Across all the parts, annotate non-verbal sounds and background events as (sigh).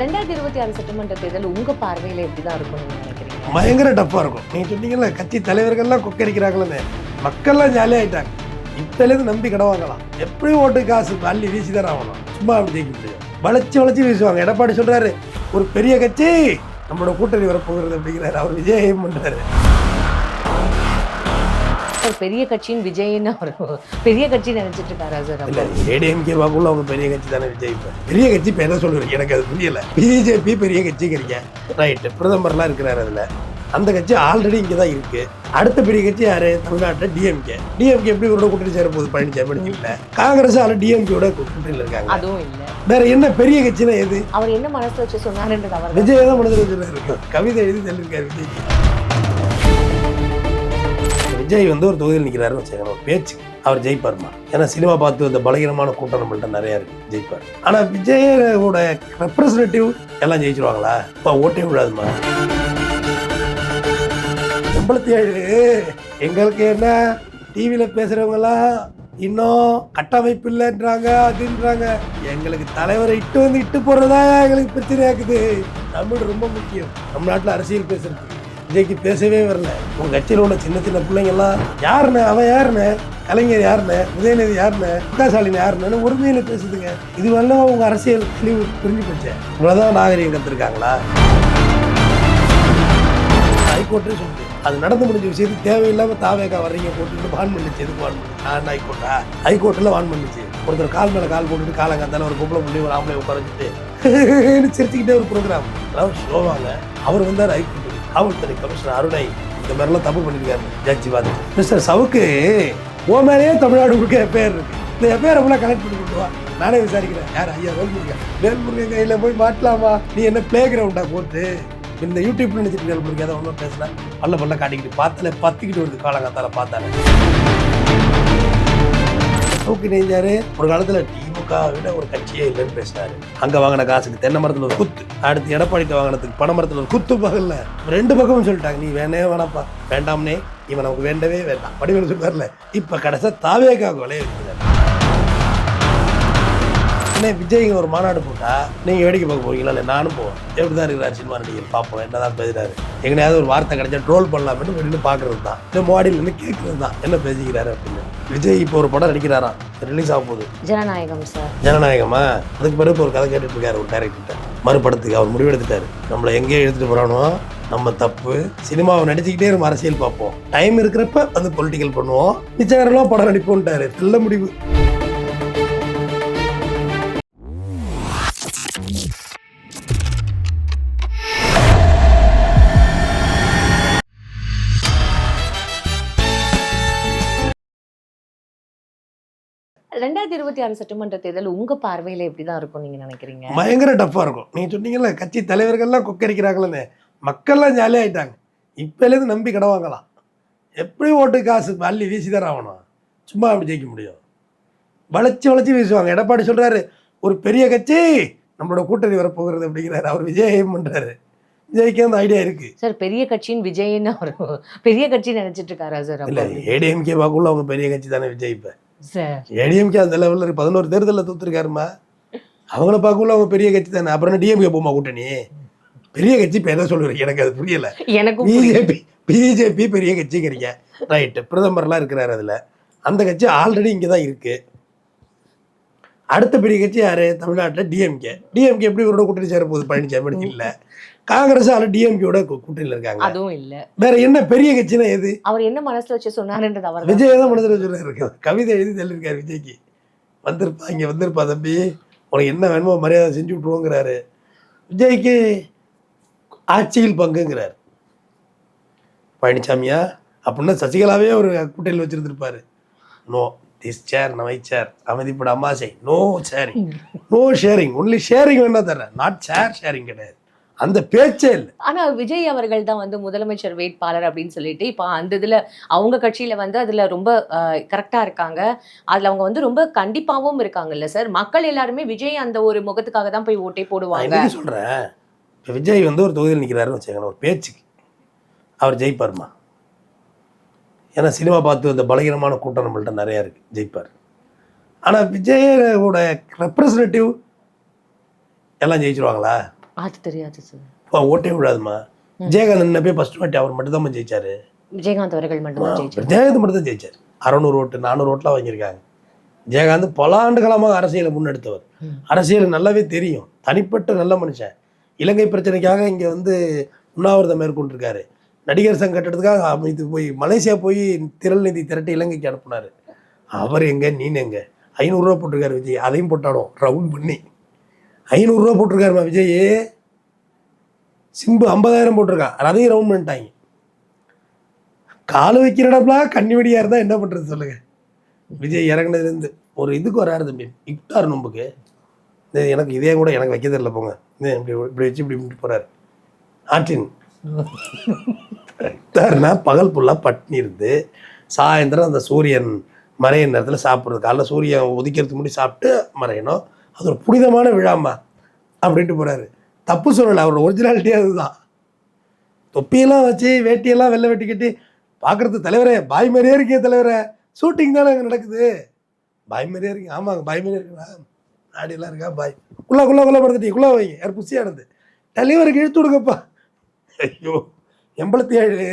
ரெண்டாயிரத்தி இருபத்தி ஆறு சட்டமன்ற தேர்தல் உங்க பார்வையில எப்படிதான் இருக்கும் நீங்க நினைக்கிறீங்க? பயங்கர டப்பா இருக்கும். நீங்கள் சொன்னீங்கல்ல கட்சி தலைவர்கள்லாம் கொக்கரிக்கிறாங்களே மக்கள்லாம் ஜாலியாயிட்டாங்க ஆயிட்டாங்க. இப்போலேருந்து நம்பி வாங்கலாம் எப்படியும் ஓட்டு காசு அள்ளி வீசி தான் ஆகணும். சும்மா அப்படி ஜெயிக்க முடியும் வளைச்சு வளைச்சு வீசுவாங்க. எடப்பாடி சொல்கிறாரு ஒரு பெரிய கட்சி நம்மளோட கூட்டணி வரப்போகிறது அப்படிங்கிறாரு. அவர் விஜயம் பண்ணுறாரு ஒரு பெரிய கட்சியின் விஜய்னு அவர் பெரிய கட்சி நினைச்சிட்டு இருக்காரா சார் இல்லை? ஏடிஎம்கே வாக்குள்ள அவங்க பெரிய கட்சி தானே விஜய் இப்போ. பெரிய கட்சி இப்போ என்ன சொல்லுவீங்க? எனக்கு அது புரியல. பிஜேபி பெரிய கட்சிங்கிறீங்க. ரைட்டு பிரதமர்லாம் இருக்கிறாரு அதில். அந்த கட்சி ஆல்ரெடி இங்கே தான் இருக்கு. அடுத்த பெரிய கட்சி யாரு? தமிழ்நாட்டில் டிஎம்கே டிஎம்கே எப்படி இவரோட கூட்டணி சேர போகுது பழனிசாமி இல்லை. காங்கிரஸ் ஆள் டிஎம்கேயோட கூட்டணியில் இருக்காங்க. அதுவும் இல்ல. வேற என்ன பெரிய கட்சினா எது? அவர் என்ன மனசுல வச்சு சொன்னாருன்றது அவர். விஜய் தான் மனதில் வச்சுருக்காரு கவிதை எழுதி சொல்லியிருக்காரு விஜய்க்கு விஜய் வந்து ஒரு தொகுதியில் நிற்கிறாருன்னு வச்சுக்கோங்க ஒரு பேச்சு. அவர் ஜெயிப்பார்மா? ஏன்னா சினிமா பார்த்து இந்த பலகீனமான கூட்டம் நம்மள்ட்ட நிறைய இருக்கு ஜெயிப்பார். ஆனால் விஜயோட ரெப்ரசன்டேட்டிவ் எல்லாம் ஜெயிச்சிருவாங்களா? இப்போ ஓட்டே விடாதுமா எண்பத்தி ஏழு எங்களுக்கு என்ன? டிவியில் பேசுகிறவங்கலாம் இன்னும் கட்டமைப்பு இல்லைன்றாங்க அதுன்றாங்க. எங்களுக்கு தலைவரை இட்டு வந்து இட்டு போடுறதா எங்களுக்கு பிரச்சனையாக்குது. தமிழ் ரொம்ப முக்கியம். நம்ம நாட்டில் அரசியல் பேசுறது விஜய்க்கு பேசவே வரல. உங்க கட்சியில் உள்ள சின்ன சின்ன பிள்ளைங்கெல்லாம் யாருண்ணே அவன் யாருண்ணே கலைஞர் யாருண்ணே உதயநிதி யாருண்ணே முகஸ்டாலின் யாருன்னு உரிமையில பேசுதுங்க. இது வரலாம் உங்க அரசியல் தெளிவு புரிஞ்சு போச்சேன் இவ்வளோதான் நாகரிகம் கற்றுருக்காங்களா ஹைகோர்ட்டே சொல்லுது. அது நடந்து முடிஞ்ச விஷயத்துக்கு தேவையில்லாம தாவேக்கா வர்றீங்க போட்டுட்டு வான் பண்ணிச்சு எதுக்கு வான் பண்ணி நான் ஹைகோர்ட்டா? ஹைகோர்ட்டில் வான் பண்ணிச்சு. ஒருத்தர் கால் மேலே கால் போட்டுட்டு காலங்காத்தால ஒரு பொம்பளை புள்ளி ஒரு ஆம்பளை உட்காரஞ்சிட்டு (laughs) சிரிச்சுக்கிட்டே ஒரு ப்ரோக்ராம் அதாவது ஷோவாங்க அவர் வந்தார் ஹைகோர்ட். காவல்துறை கமிஷனர் அருணை இந்த மாதிரிலாம் தப்பு பண்ணியிருக்காரு. ஜட்ஜி பார்த்து மிஸ்டர் சவுக்கு ஓ மேலேயே தமிழ்நாடு கொடுக்க பேர் இருக்கு. இந்த எஃப்ஐஆர் ஃபுல்லாக கலெக்ட் பண்ணி கொண்டு நானே விசாரிக்கிறேன். யார் ஐயா வேல்முருகன்? வேல்முருகன் கையில் போய் மாட்டலாமா? நீ என்ன பிளே கிரவுண்டா போட்டு? இந்த யூடியூப்ல நினைச்சிட்டு வேல்முருகன் ஏதாவது ஒன்றும் பேசல. பல்ல பல்ல காட்டிக்கிட்டு பார்த்தல பத்திக்கிட்டு வருது காலங்காத்தால பார்த்தாலே. சவுக்கு நெஞ்சாரு ஒரு காலத்தில் திமுக விட ஒரு கட்சியே இல்லைன்னு பேசினாரு. அங்க வாங்கின காசுக்கு தென்னை மரத்துல ஒரு குத்து அடுத்து எடப்பாடிக்கு வாங்கினதுக்கு பனை மரத்துல ஒரு குத்து பகல்ல ரெண்டு பக்கமும் சொல்லிட்டாங்க நீ வேணே வேணாப்பா வேண்டாம்னே இவன் நமக்கு வேண்டவே வேண்டாம். வடிவேலு சொல்றாருல இப்ப கடைசியா தாவேக்காவுக்கு விளைய வைக்கிறார் விஜய்ங்க ஒரு மாநாடு போட்டா நீங்க வேடிக்கை பார்க்க போறீங்களா? இல்லை நானும் போவேன். எப்படிதான் இருக்கிறார் சினிமா நடிகர்? பார்ப்போம் என்னதான் பேசுறாரு. எங்கனையாவது ஒரு வார்த்தை கிடைச்சா ட்ரோல் பண்ணலாம்னு வெளியில பாக்குறது தான் இல்லை மோடியில் இருந்து கேட்கறது தான் என்ன பேசிக்கிறாரு அப்படின்னு. விஜய் இப்போ ஒரு படம் நடிக்கிறாராம். ரிலீஸ் ஆக போகுது. ஜனநாயகம் சார் ஜனநாயகமா? அதுக்கு பிறகு ஒரு கதை கேட்டுட்டு இருக்காரு ஒரு டேரக்டர்கிட்ட மறுபடத்துக்கு அவர் முடிவெடுத்துட்டாரு. நம்மளை எங்கேயே எடுத்துட்டு போறானோ நம்ம தப்பு. சினிமாவை நடிச்சுக்கிட்டே நம்ம அரசியல் பார்ப்போம். டைம் இருக்கிறப்ப வந்து பொலிட்டிக்கல் பண்ணுவோம். மிச்சம் படம் நடிப்போம்ட்டாரு. நல்ல முடிவு. இருபத்தி ஆறு சட்டமன்ற தேர்தல் உங்க பார்வையில எப்படிதான் இருக்கும் நீங்க நினைக்கிறீங்க? பயங்கர டஃப்பாக இருக்கும். நீங்கள் சொன்னீங்கல்ல கட்சி தலைவர்கள்லாம் கொக்கரிக்கிறாங்களே மக்கள்லாம் ஜாலியாக ஆயிட்டாங்க. இப்போலேருந்து நம்பி கிடவாங்களாம். எப்படி ஓட்டு காசு அள்ளி வீசி தான் ஆகணும்? சும்மா அப்படி ஜெயிக்க முடியும்? வளைச்சு வளைச்சு வீசுவாங்க. எடப்பாடி சொல்கிறாரு ஒரு பெரிய கட்சி நம்மளோட கூட்டணி வரப்போகிறது அப்படிங்கிறாரு. அவர் விஜயம் பண்ணுறாரு விஜய்க்கு அந்த ஐடியா இருக்குது சார் பெரிய கட்சியின் விஜய்னு அவர் பெரிய கட்சி நினைச்சிட்டு இருக்காரா சார் இல்லை? ஏடிஎம்கே வாக்குள்ள அவங்க பெரிய கட்சி தானே விஜய் இப்போ. ஏடிஎம்கே அந்த லெவலில் பதினோரு தேர்தலில் தூத்துருக்காருமா அவங்கள பார்க்கக்குள்ள அவங்க பெரிய கட்சி தானே. அப்புறம் டிஎம்கே போமா கூட்டணி? பெரிய கட்சி இப்போ என்ன சொல்லுறீங்க எனக்கு அது புரியல. புரியல. பிஜேபி பிஜேபி பெரிய கட்சிங்கிறீங்க. ரைட்டு பிரதமர்லாம் இருக்கிறாரு அதில். அந்த கட்சி ஆல்ரெடி இங்கே தான் இருக்கு. அடுத்த பெரிய கட்சி யாரு? தமிழ்நாட்டில் டிஎம்கே டிஎம்கே எப்படி இவரோட கூட்டணி சேர போகுது பழனிசாமி இல்லை. காங்கிரஸ் ஆள் டிஎம்கேயோட கூட்டணியில் இருக்காங்க. அதுவும் இல்ல. வேற என்ன பெரிய கட்சினா எது? அவர் என்ன மனசுல வச்சு சொன்னாருன்றது அவர். விஜய் தான் மனதில் சொல்லியிருக்காரு கவிதை எழுதி சொல்லியிருக்காரு விஜய்க்கு. வந்திருப்பா இங்கே வந்திருப்பா தம்பி. உனக்கு என்ன வேணுமோ மரியாதை செஞ்சு விட்ருவோங்கிறாரு விஜய்க்கு ஆட்சியில் பங்குங்கிறார். பழனிசாமியா அப்படின்னா சசிகலாவே ஒரு கூட்டணியில் வச்சிருந்திருப்பாரு. நோ திஸ் சேர் நமை சேர் அமைதிப்பட Ammasai no sharing no sharing only sharing வேணா தரேன் நாட் ஷேர் ஷேரிங் கிடையாது. அந்த பேச்சே இல்லை. ஆனா விஜய் அவர்கள் தான் வந்து முதலமைச்சர் வேட்பாளர் அப்படின்னு சொல்லிட்டு இப்போ அந்த இதுல அவங்க கட்சியில வந்து அதுல ரொம்ப கரெக்டா இருக்காங்க. அதுல அவங்க வந்து ரொம்ப கண்டிப்பாவும் இருக்காங்கல்ல சார் மக்கள் எல்லாருமே விஜய் அந்த ஒரு முகத்துக்காக தான் போய் ஓட்டே போடுவாங்க. சொல்கிறேன் இப்போ விஜய் வந்து ஒரு தொகுதியில் நிற்கிறாருன்னு வச்சுக்கோங்களேன் ஒரு பேச்சுக்கு அவர் ஜெயிப்பார்மா? ஏன்னா சினிமா பார்த்து இந்த பலகீனமான கூட்டம் நம்மள்ட்ட நிறையா இருக்குது ஜெயிப்பார். ஆனால் விஜயோட ரெப்ரசன்டேட்டிவ் எல்லாம் ஜெயிச்சிருவாங்களா? அது தெரியாது சார் ஓட்டே விடாதுமா விஜயகாந்த் போய் ஃபர்ஸ்ட் வாட்டி அவர் மட்டும் தான் ஜெயிச்சாரு. விஜயகாந்த் அவர்கள் மட்டும்தான் ஜெயிச்சார். விஜயகாந்த் மட்டும் தான் ஜெயிச்சார். அறநூறு ஓட்டு நானூறு ஓட்டுலாம் வாங்கியிருக்காங்க. விஜயகாந்த் பல ஆண்டு காலமாக அரசியலை முன்னெடுத்தவர். அரசியல் நல்லாவே தெரியும். தனிப்பட்ட நல்ல மனுஷன். இலங்கை பிரச்சனைக்காக இங்கே வந்து உண்ணாவிரதம் மேற்கொண்டிருக்காரு. நடிகர் சங்க கட்டடத்துக்காக அமைத்து போய் மலேசியா போய் திரள் நிதி திரட்டி இலங்கைக்கு அனுப்புனாரு. அவர் எங்க நீன் எங்க? ஐநூறுரூவா போட்டிருக்காரு விஜய். அதையும் போட்டாடும் ரவுண்ட் பண்ணி. ஐநூறுரூவா போட்டிருக்காருமா விஜய். சிம்பு ஐம்பதாயிரம் போட்டிருக்கான் அதையும் ரவுண்ட் பண்ணிட்டாங்க. கால் வைக்கிற இடம்லாம் கண்ணி இருந்தால் என்ன பண்ணுறது சொல்லுங்க. விஜய் இறங்குனதுலேருந்து ஒரு இதுக்கு வராரு தம்பி. இக்தார் நோம்புக்கு. இது எனக்கு இதே கூட எனக்கு வைக்க தெரியல போங்க. இது இப்படி இப்படி வச்சு இப்படி இப்படி போறாரு. ஆற்றின். இக்தார்னா பகல் ஃபுல்லாக பட்னி இருந்து சாயந்தரம் அந்த சூரியன் மறைய நேரத்தில் சாப்பிட்றது. காலைல சூரியன் உதிக்கிறதுக்கு முன்னாடி சாப்பிட்டு மறையணும். அது ஒரு புனிதமான விழாமா அப்படின்ட்டு போகிறாரு தப்பு சொல்லலை அவரோட ஒரிஜினாலிட்டியே அதுதான். தொப்பியெல்லாம் வச்சு வேட்டியெல்லாம் வெளில வெட்டி கட்டி தலைவரே பாய் மாதிரியே இருக்கே தலைவரே. ஷூட்டிங் தானே அங்கே நடக்குது. பாய் மாதிரியே இருக்கு ஆமாங்க பாய் மாதிரியே இருக்குங்களா நாடியெல்லாம் இருக்கா பாய்? குள்ளா குள்ளா குள்ளா படுத்துட்டீங்க. குள்ளா வைங்க. யார் புசியானது தலைவருக்கு இழுத்து விடுங்கப்பா. ஐயோ எண்பத்தி ஏழு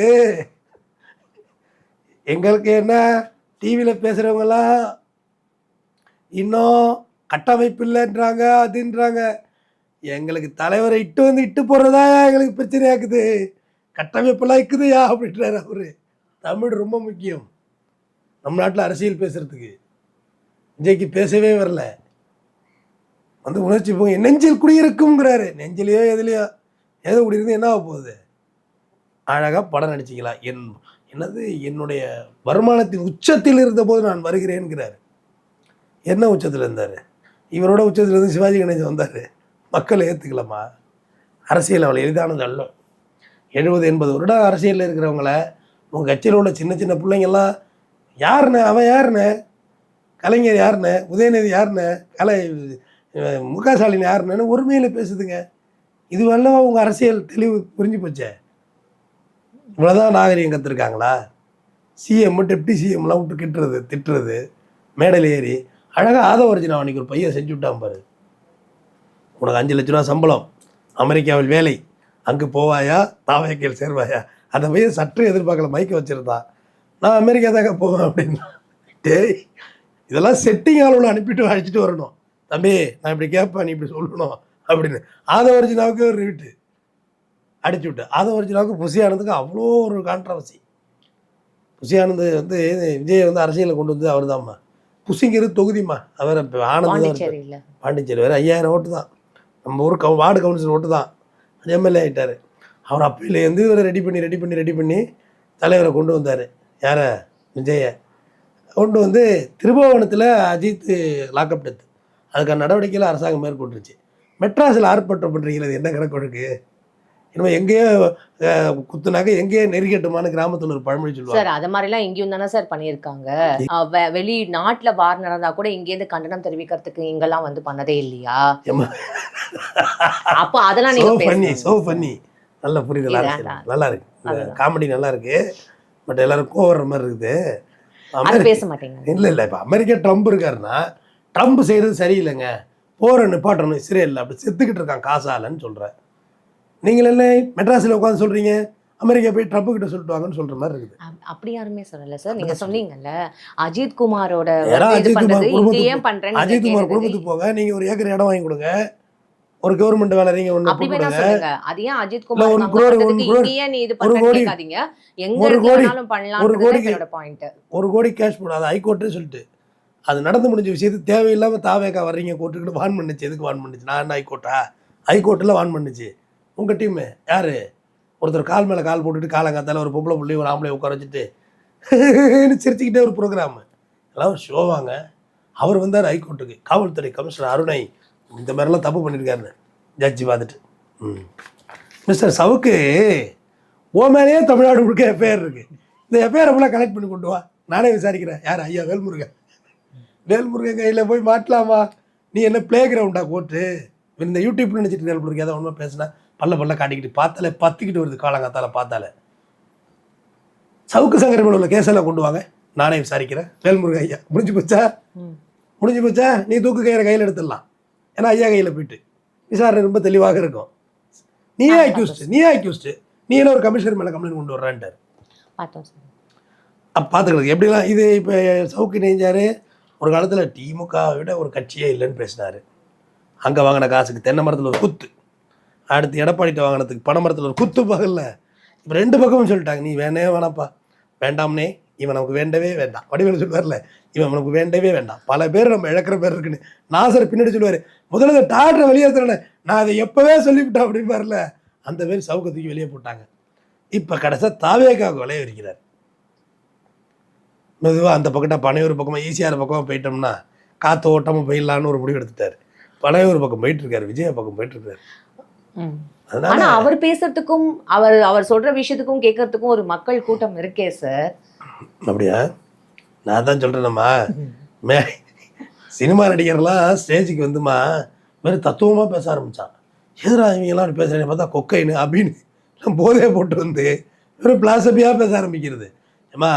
எங்களுக்கு என்ன? டிவியில் பேசுகிறவங்களாம் இன்னும் கட்டமைப்பு இல்லைன்றாங்க அதுன்றாங்க. எங்களுக்கு தலைவரை இட்டு வந்து இட்டு போடுறதா எங்களுக்கு பிரச்சனையாக்குது. கட்டமைப்பெல்லாம் இருக்குதுயா அப்படின்றாரு அவரு. தமிழ் ரொம்ப முக்கியம். நம்ம நாட்டில் அரசியல் பேசுறதுக்கு. விஜய்க்கு பேசவே வரல. வந்து உணர்ச்சி போங்க. நெஞ்சில் குடியிருக்குங்கிறாரு நெஞ்சிலையோ எதுலையோ. எது குடியிருந்து என்ன ஆக போகுது? அழகாக படம் நடிச்சிக்கலாம் என் என்னது என்னுடைய வருமானத்தின் உச்சத்தில் இருந்தபோது நான் வருகிறேன்கிறார். என்ன உச்சத்தில் இருந்தார்? இவரோட உச்சத்தில் இருந்து சிவாஜி கணேசன் வந்தார். மக்கள் ஏற்றுக்கலாமா அரசியல் அவ்வளோ எளிதானது அல்ல. எழுபது எண்பது வருடம் அரசியலில் இருக்கிறவங்கள உங்கள் கட்சியில் உள்ள சின்ன சின்ன பிள்ளைங்கள்லாம் யாருண்ணே அவன் யாருண்ணே கலைஞர் யாருண்ணே உதயநிதி யாருண்ணே கலை முக ஸ்டாலின் யாருன்னு உரிமையில் பேசுதுங்க. இது வரலாம் உங்கள் அரசியல் தெளிவு புரிஞ்சு போச்சே? இவ்வளோதான் நாகரிகம் கற்றுருக்காங்களா சிஎம் டெப்டி சிஎம்லாம் விட்டு கிட்டுறது திட்டுறது மேடல் ஏறி அழகாக ஆதவர்ஜினா அன்னைக்கு ஒரு பையன் செஞ்சு விட்டான் பாரு. உனக்கு அஞ்சு லட்ச ரூபா சம்பளம். அமெரிக்காவில் வேலை. அங்கே போவாயா? தாவயக்கையில் சேர்வாயா? அந்த பையன் சற்று எதிர்பார்க்கல மைக்க வச்சுருந்தா நான் அமெரிக்கா தாங்க போவேன் அப்படின்னா. டேய் இதெல்லாம் செட்டிங் ஆளுள்ள அனுப்பிட்டு அழைச்சிட்டு வரணும். தம்பி நான் இப்படி கேட்பேன் நீ இப்படி சொல்லணும் அப்படின்னு. ஆதவர்ஜினாவுக்கு ஒரு ரிவிட்டு அடிச்சு விட்டு. ஆதவர்ஜினாவுக்கு புசியானதுக்கு அவ்வளோ ஒரு கான்ட்ரவர்சி புசியானது வந்து விஜய் வந்து அரசியலில் கொண்டு வந்து அவர் தான்மா புசிங்கிறது தொகுதிம்மா. அவர் ஆனந்த் பாண்டிச்சேரி வேறு ஐயாயிரம் ஓட்டு தான். நம்ம ஊர் கவு வார்டு கவுன்சிலர் ஓட்டு தான். எம்எல்ஏ ஆகிட்டார் அவர் அப்பையிலேருந்து இவரை ரெடி பண்ணி ரெடி பண்ணி ரெடி பண்ணி தலைவரை கொண்டு வந்தார். யாரை? விஜய. கொண்டு வந்து திருபுவனத்தில் அஜித் லாக்அப் டெத் அதுக்கான நடவடிக்கையில் அரசாங்கம் மேற்கொண்டுருச்சு. மெட்ராஸில் ஆர்ப்பாட்டம் பண்ணுறீங்களா அது என்ன கணக்கு வழக்கு? இனிமேல் எங்கேயோ குத்துனாக்க எங்கேயோ நெருக்கட்டுமான்னு கிராமத்தில் ஒரு பழமொழி சொல்லுவாங்க. சார் அது மாதிரிலாம் இங்கேயும் தானே சார் பண்ணியிருக்காங்க. வெளி நாட்டுல வார் நடந்தா கூட இங்கேருந்து கண்டனம் தெரிவிக்கிறதுக்கு இங்கெல்லாம் வந்து பண்ணதே இல்லையா? அப்போ அதெல்லாம் சோ நீங்க பண்ணி சோ பண்ணி நல்ல புரியுது. நல்லா இருக்கு. காமெடி நல்லா இருக்கு. பட் எல்லாரும் கோவற மாதிரி இருக்குது. பேச மாட்டேங்க இல்லை இல்லை இப்போ அமெரிக்கா ட்ரம்ப் இருக்காருன்னா ட்ரம்ப் செய்கிறது சரியில்லைங்க. போற நிப்பாட்டணும் இஸ்ரேலில் அப்படி செத்துக்கிட்டு இருக்கான் காசாலன்னு சொல்கிறேன் நீங்கள் என்ன மெட்ராஸில் உட்காந்து சொல்கிறீங்க? அமெரிக்கா போய் ட்ரம்ப் கிட்ட சொல்லிட்டு வாங்கன்னு சொல்கிற மாதிரி இருக்குது. அப்- அப்படி யாருமே சொல்லல சார். நீங்க சொன்னீங்கல்ல அஜித் குமாரோட அஜித் குமார் குடும்பத்துக்கு அஜித் குமார். குடும்பத்துக்கு போங்க நீங்கள் ஒரு ஏக்கர் இடம் வாங்கி கொடுங்க. ஒரு கவர்மெண்ட் வேலை நீங்கள் ஒன்று அப்படி வேணா சொல்லுங்க. அது ஏன் அஜித் குமார் ஒரு கோடி- ஒரு கோடி- நீ இது ஒரு கோடி- கேட்காதீங்க. எங்க ஒரு கோடி- பண்ணலாம்ன்றது கோடிக்கு- என்னோட பாயிண்ட் ஒரு கோடி கேஷ் போடு அது ஹைகோர்ட்டே சொல்லிட்டு. அது நடந்து முடிஞ்ச விஷயத்து தேவையில்லாமல் தாவேக்கா வர்றீங்க கோர்ட்டுக்கிட்டு வான் பண்ணுச்சு. எதுக்கு வான் பண்ணுச்சு? நான் என்ன ஹைகோர்ட்டா ஹைகோர்ட்டில் வான் பண்ணுச்சு. உங்கள் டீமு யார்? ஒருத்தர் கால் மேலே கால் போட்டுட்டு காலங்காத்தால ஒரு பொம்பளை பிள்ளை ஒரு ஆம்பளை உட்கார வச்சுட்டு (laughs) சிரிச்சுக்கிட்டே ஒரு ப்ரோக்ராமு எல்லாம் ஒரு ஷோவாங்க அவர் வந்தார் ஹைகோர்ட்டுக்கு காவல்துறை கமிஷனர் அருணை இந்த மாதிரிலாம் தப்பு பண்ணியிருக்காருன்னு ஜட்ஜி பார்த்துட்டு. ம். மிஸ்டர் சவுக்கு ஓ மேலேயே தமிழ்நாடு முழுக்க எஃப்ஐஆர் இருக்குது இந்த எஃப்ஐஆர் ஃபுல்லாக கலெக்ட் பண்ணி கொண்டு வா. நானே விசாரிக்கிறேன். யார்? ஐயா வேல்முருகன். வேல்முருகன் கையில் போய் மாட்டலாமா? நீ என்ன ப்ளே கிரவுண்டா கோர்ட்டு இந்த யூடியூப்னு நினச்சிட்டு வேல்முருகன் ஏதாவது ஒன்றும் பேசினா? பல்ல பல்ல காட்டிக்கிட்டு பார்த்தாலே பத்திக்கிட்டு வருது காலங்காத்தால பார்த்தாலே. சவுக்கு சங்கர் மேல உள்ள கேஸெல்லாம் கொண்டு வாங்க. நானே விசாரிக்கிறேன். வேல்முருகன் ஐயா முடிஞ்சு போச்சா? முடிஞ்சு போச்சா? நீ தூக்கு கயிறை கையில் எடுத்துடலாம். ஏன்னா ஐயா கையில் போயிட்டு. விசாரணை ரொம்ப தெளிவாக இருக்கும். நீயே அக்யூஸ்ட் நீயே அக்யூஸ்ட் நீ என்ன ஒரு கமிஷனர் மேலே கம்ப்ளைண்ட் கொண்டு வர்றான்ட்டார். அப்போ பார்த்துக்கிறது எப்படிலாம் இது இப்போ சவுக்கு நெஞ்சார்? ஒரு காலத்தில் திமுக விட ஒரு கட்சியே இல்லைன்னு பேசினார். அங்கே வாங்கின காசுக்கு தென்னை மரத்தில் ஒரு குத்து. அடுத்து எடப்பாடிட்ட வாங்கினதுக்கு பனை மரத்தில் ஒரு குத்து பகல்ல. இப்போ ரெண்டு பக்கமும் சொல்லிட்டாங்க நீ வேணவே வேணாப்பா வேண்டாம்னே இவன் நமக்கு வேண்டவே வேண்டாம். வடிவேலு சொல்லுவார்ல இவன் நமக்கு வேண்டவே வேண்டாம். பல பேர் நம்ம இழக்கிற பேர் இருக்குன்னு. நாசர் பின்னாடி சொல்லுவார் முதல்ல டாக்டரை வெளியேற்றுறேன் நான் அதை எப்போவே சொல்லிவிட்டேன் அப்படிம்பார்ல. அந்த பேர் சவுக்க தூக்கி வெளியே போட்டாங்க. இப்போ கடைசியாக தாவேக்காவுக்கு விளைய இருக்கிறார் மெதுவாக அந்த பக்கட்டா பனையூர் பக்கமாக ஈசிஆர் பக்கமாக போயிட்டோம்னா காற்று ஓட்டமாக போயிடலான்னு ஒரு முடிவு எடுத்துட்டாரு. பனையூர் பக்கம் போயிட்டு இருக்காரு விஜயா பக்கம் போயிட்டு இருக்காரு. ஆனா அவர் பேசுறதுக்கும் அவர் அவர் சொல்ற விஷயத்துக்கும் கேட்கறதுக்கும் ஒரு மக்கள் கூட்டம் இருக்கே சார் அப்படியா? நான் தான் சொல்கிறேனம்மா மே சினிமா நடிகர்லாம் ஸ்டேஜுக்கு வந்துமா வெறும் தத்துவமாக பேச ஆரம்பித்தான் எதிரா இவங்கெல்லாம் அப்படி பேசுகிறேன்னு பார்த்தா கொக்கைன்னு அப்படின்னு போதையை போட்டு வந்து வெறும் பிளாசபியாக பேச ஆரம்பிக்கிறது. ஏம்மா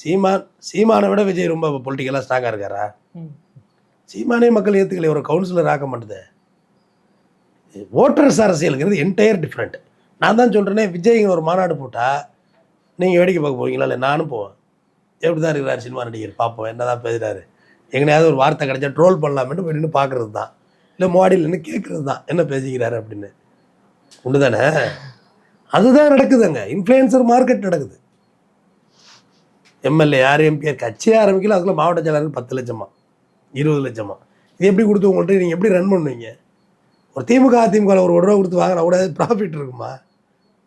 சீமான் சீமானை விட விஜய் ரொம்ப பொலிட்டிக்கலாக ஸ்ட்ராங்காக இருக்காரா. சீமானே மக்கள் ஏற்றுக்கல ஒரு கவுன்சிலர் ஆக்க மாட்டுது. ஓட்டர்ஸ் அரசியலுங்கிறது என்டையர் டிஃப்ரெண்ட் நான் தான் சொல்கிறேனே விஜய்ங்க ஒரு மாநாடு போட்டால் நீங்கள் வேடிக்கை பார்க்க போவீங்களா? இல்லை நானும் போவேன். எப்படி தான் இருக்கிறார் சினிமா நடிகர்? பார்ப்போம். என்ன தான் பேசுகிறாரு எங்கனையாவது ஒரு வார்த்தை கிடைச்சா ட்ரோல் பண்ணலாமேட்டு போய் நின்று பார்க்குறது தான். இல்லை மோடியில் நின்று கேட்குறது தான். என்ன பேசிக்கிறாரு அப்படின்னு. உண்டு தானே அதுதான் நடக்குதுங்க. இன்ஃப்ளூயன்சர் மார்க்கெட் நடக்குது. எம்எல்ஏ யார் எம்பிஆர் கட்சியே ஆரம்பிக்கல. அதுக்குள்ள மாவட்ட செயலாளருக்கு பத்து லட்சமா? இருபது லட்சமா? இது எப்படி கொடுத்து உங்கள்கிட்ட நீங்கள் எப்படி ரன் பண்ணுவீங்க? ஒரு திமுக அதிமுக ஒரு ரூபா கொடுத்து வாங்கினா கூட ப்ராஃபிட் இருக்குமா?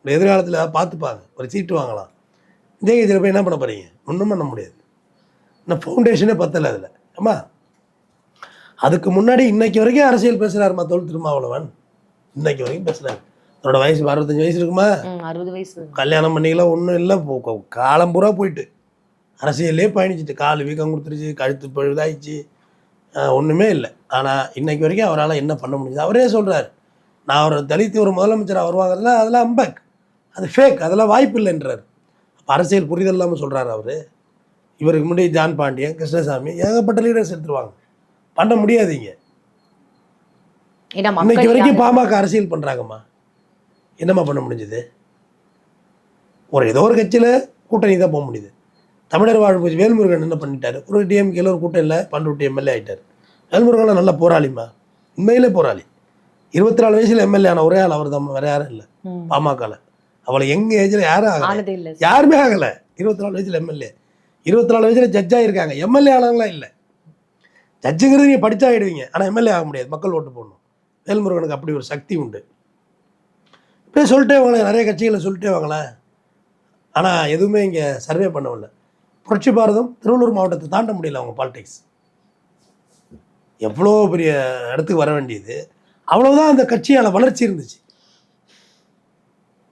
எதிர்காலத்தில் பார்த்துப்பாங்க. ஒரு சீட்டு வாங்கலாம். விஜயகட்சியில் போய் என்ன பண்ண போகிறீங்க ஒன்றும் பண்ண முடியாது. இன்னும் ஃபவுண்டேஷனே பத்தலை அதில். ஆமா? அதுக்கு முன்னாடி இன்னைக்கு வரைக்கும் அரசியல் பேசுகிறாருமா தொல் திருமாவளவன்? இன்னைக்கு வரைக்கும் பேசுகிறாரு அவரோட வயசு அறுபத்தஞ்சு வயசு இருக்குமா? அறுபது வயசு. கல்யாணம் பண்ணிக்கலாம் ஒன்றும் இல்லை. காலம் பூரா போயிட்டு. அரசியல்லே பயணிச்சிட்டு கால் வீக்கம் கொடுத்துருச்சு கழுத்து பழுதாயிடுச்சு. ஒன்றுமே இல்லை. ஆனால் இன்னைக்கு வரைக்கும் அவரால் என்ன பண்ண முடியுது? அவரே சொல்கிறார் நான் ஒரு தலித்து ஒரு முதலமைச்சராக வருவாங்கல்ல அதெல்லாம் அம்பக். அது ஃபேக் அதெல்லாம் வாய்ப்பு இல்லைன்றார். அப்போ அரசியல் புரிதல் இல்லாமல் சொல்கிறார் அவர். இவருக்கு முன்னாடி ஜான் பாண்டியன் கிருஷ்ணசாமி ஏகப்பட்ட லீடர்ஸ் எடுத்துருவாங்க. பண்ண முடியாதீங்க. இன்னைக்கு வரைக்கும் பாமக அரசியல் பண்ணுறாங்கம்மா என்னம்மா பண்ண முடிஞ்சது? ஒரு ஏதோ ஒரு கட்சியில் கூட்டணி தான் போக முடியுது. தமிழர் வாழ்வு வேல்முருகன் என்ன பண்ணிட்டாரு? ஒரு டிஎம்கேல ஒரு கூட்டம் இல்லை பண்ருட்டி எம்எல்ஏ ஆயிட்டார். வேல்முருகன் நல்ல போராளிம்மா. உண்மையிலே போராளி. இருபத்தி நாலு வயசுல எம்எல்ஏ ஆன ஒரே ஆள் அவர் தான் வேற யாரும் இல்லை. ம். பாமகல. அவளை எங்க ஏஜ்ல யாரும் ஆகல. யாருமே ஆகல. இருபத்தி நாலு வயசுல எம்எல்ஏ இருபத்தி நாலு வயசுல ஜட்ஜ் ஆயிருக்காங்க. எம்எல்ஏ ஆனவங்களாம் இல்லை. ஜட்ஜுங்கிறது நீங்க படிச்சா ஆயிடுவீங்க. ஆனா எம்எல்ஏ ஆக முடியாது. மக்கள் ஓட்டு போடணும். வேல்முருகனுக்கு அப்படி ஒரு சக்தி உண்டு. இப்படியே சொல்லிட்டே வாங்களேன். நிறைய கட்சிகளை சொல்லிட்டே வாங்களேன். ஆனால் எதுவுமே இங்கே சர்வே பண்ணவில்லை. புரட்சி பாரதம் திருவள்ளூர் மாவட்டத்தை தாண்ட முடியல அவங்க பாலிடிக்ஸ் எவ்வளோ பெரிய இடத்துக்கு வர வேண்டியது. அவ்வளோதான் அந்த கட்சியால் வளர்ச்சி இருந்துச்சு.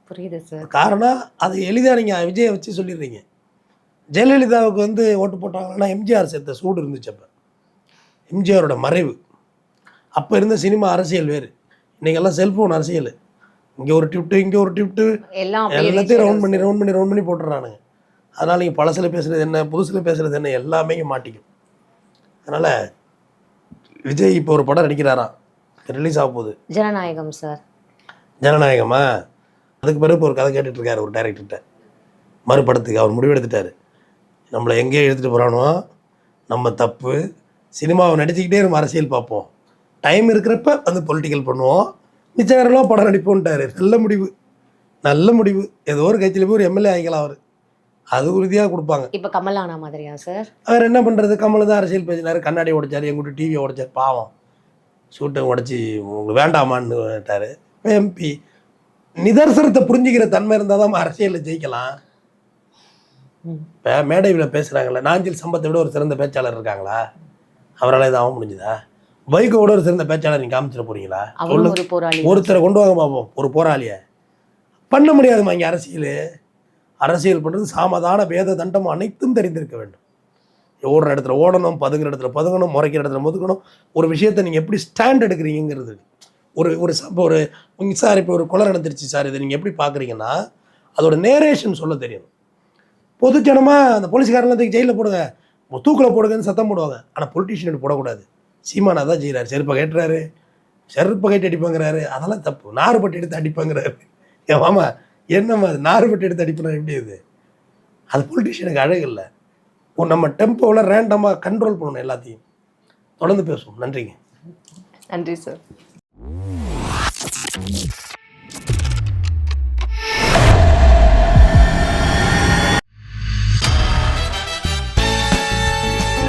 புரியுது சார் காரணம் அது எளிதாக நீங்கள் விஜயை வச்சு சொல்லிடுறீங்க. ஜெயலலிதாவுக்கு வந்து ஓட்டு போட்டாங்கன்னா எம்ஜிஆர் சேர்த்த சூடு இருந்துச்சு அப்போ. எம்ஜிஆரோட மறைவு. அப்போ இருந்த சினிமா அரசியல் வேறு. இன்னைக்கெல்லாம் செல்ஃபோன் அரசியல். இங்கே ஒரு டிப்ட்டு இங்கே ஒரு டிப்ட்டு எல்லாத்தையும் ரவுண்ட் பண்ணி ரவுண்ட் பண்ணி ரவுண்ட் பண்ணி போட்டுறானுங்க. அதனால் நீங்கள் பழசில் பேசுகிறது என்ன புதுசில் பேசுகிறது என்ன எல்லாமே மாட்டிக்கும். அதனால் விஜய் இப்போ ஒரு படம் நடிக்கிறாராம். ரிலீஸ் ஆக போகுது. ஜனநாயகம் சார் ஜனநாயகமா? அதுக்கு பிறகு ஒரு கதை கேட்டுட்டு இருக்காரு ஒரு டைரக்டர்கிட்ட மறுபடத்துக்கு அவர் முடிவெடுத்துட்டாரு நம்மளை எங்கேயோ எடுத்துகிட்டு போகிறானோ நம்ம தப்பு. சினிமாவை நடிச்சுக்கிட்டே நம்ம அரசியல் பார்ப்போம். டைம் இருக்கிறப்ப வந்து பொலிட்டிக்கல் பண்ணுவோம். மிச்ச நேரம்லாம் படம் நடிப்போன்ட்டாரு நல்ல முடிவு. நல்ல முடிவு. ஏதோ ஒரு கட்சியில் போய் ஒரு எம்எல்ஏ ஆகிக்கலாம் அவர். அது உறுதியாக கொடுப்பாங்க. இப்ப கமல் ஆனா மாதிரியா சார்? அவர் என்ன பண்ணுறது கமல் தான் அரசியல் பேசினார். கண்ணாடி உடைச்சார் எங்கிட்ட டிவியை உடைச்சார். பாவம். சூட்டை உடைச்சி உங்களுக்கு வேண்டாமான்னு கேட்டார். எம்பி நிதர்சனத்தை புரிஞ்சுக்கிற தன்மை இருந்தால் தான் அரசியலில் ஜெயிக்கலாம். ம். இப்போ மேடைவில் பேசுகிறாங்களே நாஞ்சில் சம்பத்தை விட ஒரு சிறந்த பேச்சாளர் இருக்காங்களா? அவரால் எதுவும் ஆக முடிஞ்சுதா பைக்கோட ஒரு சிறந்த பேச்சாளர் நீங்கள் காமிச்சிட போறீங்களா? ஒருத்தரை கொண்டு வாங்க பார்ப்போம் ஒரு போராளியை. பண்ண முடியாதுமா இங்கே அரசியல். அரசியல் பண்ணுறது சாமதான பேத தண்டம் அனைத்தும் தெரிந்திருக்க வேண்டும். ஓடுற இடத்துல ஓடணும் பதுங்குற இடத்துல பதுங்கணும் முறைக்கிற இடத்துல முதுக்கணும். ஒரு விஷயத்தை நீங்கள் எப்படி ஸ்டாண்ட் எடுக்கிறீங்கிறது ஒரு ஒரு சப் ஒரு சார் இப்போ ஒரு கொலை நடந்துருச்சு சார் இதை நீங்கள் எப்படி பார்க்குறீங்கன்னா அதோட நேரேஷன் சொல்ல தெரியும். பொதுஜனமாக அந்த போலீஸ்காரெல்லாம் தூக்கி ஜெயிலில் போடுங்க. தூக்கில் போடுங்கன்னு சத்தம் போடுவாங்க. ஆனால் பொலிட்டீஷியன் போடக்கூடாது. சீமானா தான் செய்கிறாரு செருப்பை கேட்டுறாரு. செருப்பை கேட்டு அடிப்பாங்கிறாரு. அதெல்லாம் தப்பு. நாறுபட்டு எடுத்து அடிப்பாங்கிறாரு. ஏன் மாமா என்னம்மா அது நாறுபட்டு எடுத்து அடிப்பனா எப்படி இது அது பொலிட்டிஷியனுக்கு அழகு இல்லை. நம்ம டெம்போவில் ரேண்டமாக கண்ட்ரோல் பண்ணணும் எல்லாத்தையும். தொடர்ந்து பேசுவோம். நன்றிங்க. நன்றி சார்